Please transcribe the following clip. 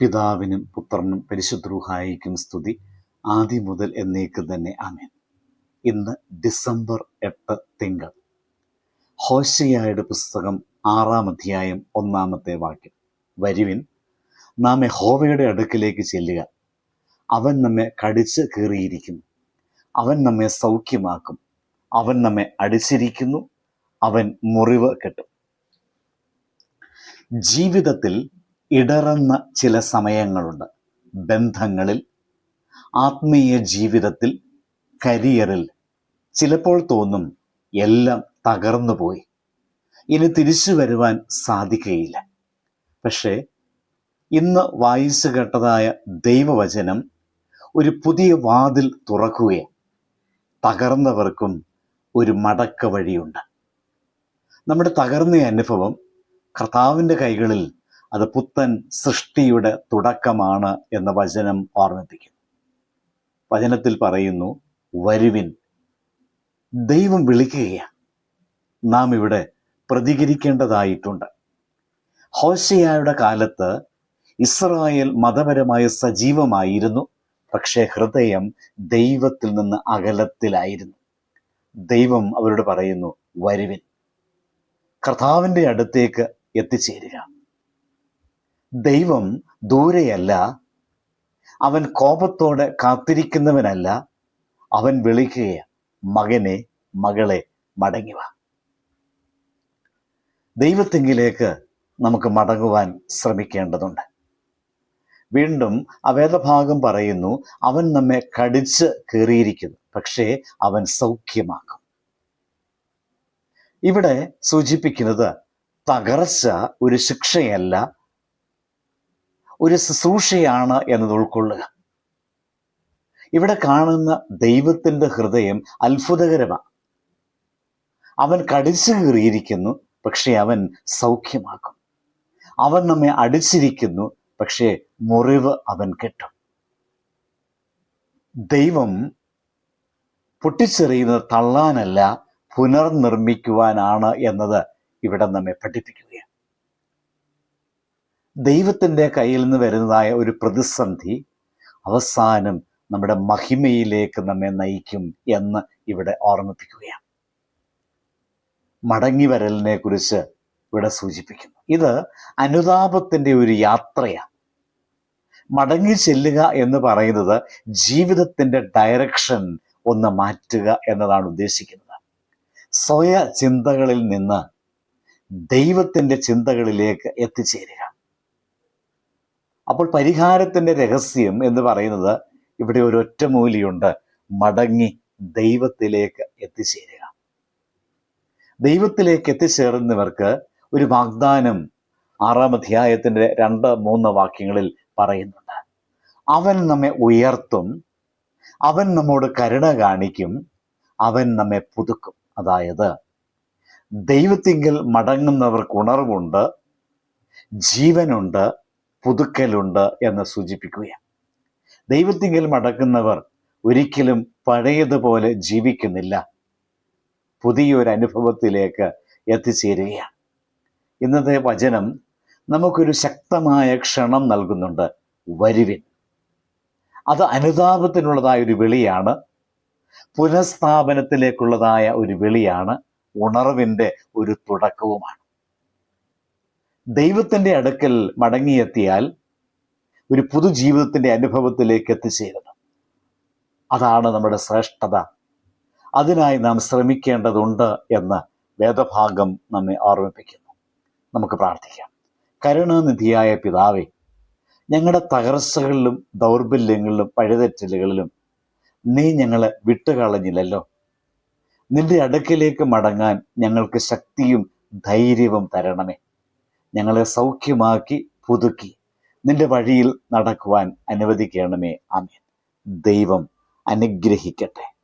പിതാവിനും പുത്രനും പരിശുദ്രൂഹായിക്കും സ്തുതി. ആദ്യം മുതൽ എന്നേക്ക് തന്നെ ആമേൻ. ഇന്ന് ഡിസംബർ എട്ട് തിങ്കൾ. ഹോശയായുടെ പുസ്തകം ആറാം അധ്യായം ഒന്നാമത്തെ വാക്യം. വരുവിൻ നാം ഹോവയുടെ അടുക്കിലേക്ക് ചെല്ലുക. അവൻ നമ്മെ കടിച്ച് കീറിയിരിക്കുന്നു. അവൻ നമ്മെ സൗഖ്യമാക്കും. അവൻ നമ്മെ അടിച്ചിരിക്കുന്നു. അവൻ മുറിവ് കെട്ടും. ജീവിതത്തിൽ ഇടറുന്ന ചില സമയങ്ങളുണ്ട്. ബന്ധങ്ങളിൽ ആത്മീയ ജീവിതത്തിൽ കരിയറിൽ. ചിലപ്പോൾ തോന്നും എല്ലാം തകർന്നു പോയി. ഇനി തിരിച്ചു വരുവാൻ സാധിക്കുകയില്ല. പക്ഷേ ഇന്ന് വായിച്ചു കേട്ടതായ ദൈവവചനം ഒരു പുതിയ വാതിൽ തുറക്കുകയാണ്. തകർന്നവർക്കും ഒരു മടക്ക വഴിയുണ്ട് നമ്മുടെ തകർന്ന അനുഭവം കർത്താവിന്റെ കൈകളിൽ അത് പുത്തൻ സൃഷ്ടിയുടെ തുടക്കമാണ് എന്ന വചനം ഓർമ്മിപ്പിക്കും. വചനത്തിൽ പറയുന്നു വരുവിൻ ദൈവം വിളിക്കുകയാണ്. നാം ഇവിടെ പ്രതികരിക്കേണ്ടതായിട്ടുണ്ട്. ഹോശയായുടെ കാലത്ത് ഇസ്രായേൽ മതപരമായ സജീവമായിരുന്നു. പക്ഷേ ഹൃദയം ദൈവത്തിൽ നിന്ന് അകലത്തിലായിരുന്നു. ദൈവം അവരോട് പറയുന്നു വരുവിൻ. കർത്താവിന്റെ അടുത്തേക്ക് എത്തിച്ചേരുക. ദൈവം ദൂരെയല്ല. അവൻ കോപത്തോടെ കാത്തിരിക്കുന്നവനല്ല. അവൻ വിളിക്കുക മകനെ മകളെ മടങ്ങുക ദൈവത്തെങ്കിലേക്ക് നമുക്ക് മടങ്ങുവാൻ ശ്രമിക്കേണ്ടതുണ്ട്. വീണ്ടും അവേദഭാഗം വേദഭാഗം പറയുന്നു അവൻ നമ്മെ കടിച്ച് കീറിയിരിക്കുന്നു പക്ഷേ അവൻ സൗഖ്യമാക്കും. ഇവിടെ സൂചിപ്പിക്കുന്നത് തകർച്ച ഒരു ശിക്ഷയല്ല ഒരു ശുശ്രൂഷയാണ് എന്നത് ഉൾക്കൊള്ളുക. ഇവിടെ കാണുന്ന ദൈവത്തിന്റെ ഹൃദയം അത്ഭുതകരമാണ്. അവൻ കടിച്ചു കീറിയിരിക്കുന്നു പക്ഷേ അവൻ സൗഖ്യമാക്കും. അവൻ നമ്മെ അടിച്ചിരിക്കുന്നു പക്ഷേ മുറിവ് അവൻ കെട്ടും. ദൈവം പൊട്ടിച്ചെറിയുന്നത് തള്ളാനല്ല പുനർനിർമ്മിക്കുവാനാണ് എന്നത് ഇവിടെ നമ്മെ പഠിപ്പിക്കുകയാണ്. ദൈവത്തിന്റെ കയ്യിൽ നിന്ന് വരുന്നതായ ഒരു പ്രതിസന്ധി അവസാനം നമ്മുടെ മഹിമയിലേക്ക് നമ്മെ നയിക്കും എന്ന് ഇവിടെ ഓർമ്മിപ്പിക്കുകയാണ്. മടങ്ങി വരലിനെ കുറിച്ച് ഇവിടെ സൂചിപ്പിക്കുന്നു. ഇത് അനുതാപത്തിന്റെ ഒരു യാത്രയാണ്. മടങ്ങി ചെല്ലുക എന്ന് പറയുന്നത് ജീവിതത്തിന്റെ ഡയറക്ഷൻ ഒന്ന് മാറ്റുക എന്നതാണ് ഉദ്ദേശിക്കുന്നത്. സ്വയ ചിന്തകളിൽ നിന്ന് ദൈവത്തിന്റെ ചിന്തകളിലേക്ക് എത്തിച്ചേരുക. അപ്പോൾ പരിഹാരത്തിന്റെ രഹസ്യം എന്ന് പറയുന്നത് ഇവിടെ ഒരു ഒറ്റമൂലിയുണ്ട് മടങ്ങി ദൈവത്തിലേക്ക് എത്തിച്ചേരുക. ദൈവത്തിലേക്ക് എത്തിച്ചേർന്നവർക്ക് ഒരു വാഗ്ദാനം ആറാം അധ്യായത്തിന്റെ രണ്ട് മൂന്ന് വാക്യങ്ങളിൽ പറയുന്നുണ്ട്. അവൻ നമ്മെ ഉയർത്തും അവൻ നമ്മോട് കരുണ കാണിക്കും അവൻ നമ്മെ പുതുക്കും. അതായത് ദൈവത്തിങ്കിൽ മടങ്ങുന്നവർക്ക് ഉണർവുണ്ട് ജീവനുണ്ട് പുതുക്കലുണ്ട് എന്ന് സൂചിപ്പിക്കുകയാണ്. ദൈവത്തിങ്കിൽ മടക്കുന്നവർ ഒരിക്കലും പഴയതുപോലെ ജീവിക്കുന്നില്ല. പുതിയൊരു അനുഭവത്തിലേക്ക് എത്തിച്ചേരുകയാണ്. ഇന്നത്തെ വചനം നമുക്കൊരു ശക്തമായ ക്ഷണം നൽകുന്നുണ്ട്. വരുവിൻ. അത് അനുതാപത്തിനുള്ളതായ ഒരു വിളിയാണ്. പുനഃസ്ഥാപനത്തിലേക്കുള്ളതായ ഒരു വിളിയാണ്. ഉണർവിന്റെ ഒരു തുടക്കവുമാണ്. ദൈവത്തിന്റെ അടുക്കൽ മടങ്ങിയെത്തിയാൽ ഒരു പുതുജീവിതത്തിന്റെ അനുഭവത്തിലേക്ക് എത്തിച്ചേരുന്നു. അതാണ് നമ്മുടെ ശ്രേഷ്ഠത. അതിനായി നാം ശ്രമിക്കേണ്ടതുണ്ട് എന്ന് വേദഭാഗം നമ്മെ ഓർമ്മിപ്പിക്കുന്നു. നമുക്ക് പ്രാർത്ഥിക്കാം. കരുണാനിധിയായ പിതാവെ ഞങ്ങളുടെ തകർച്ചകളിലും ദൗർബല്യങ്ങളിലും പഴുതെറ്റലുകളിലും നീ ഞങ്ങളെ വിട്ടുകളഞ്ഞില്ലല്ലോ. നിന്റെ അടുക്കിലേക്ക് മടങ്ങാൻ ഞങ്ങൾക്ക് ശക്തിയും ധൈര്യവും തരണമേ. ഞങ്ങളെ സൗഖ്യമാക്കി പുതുക്കി. നിന്റെ വഴിയിൽ നടക്കുവാൻ അനുവദിക്കണമേ. ആമേൻ. ദൈവം അനുഗ്രഹിക്കട്ടെ.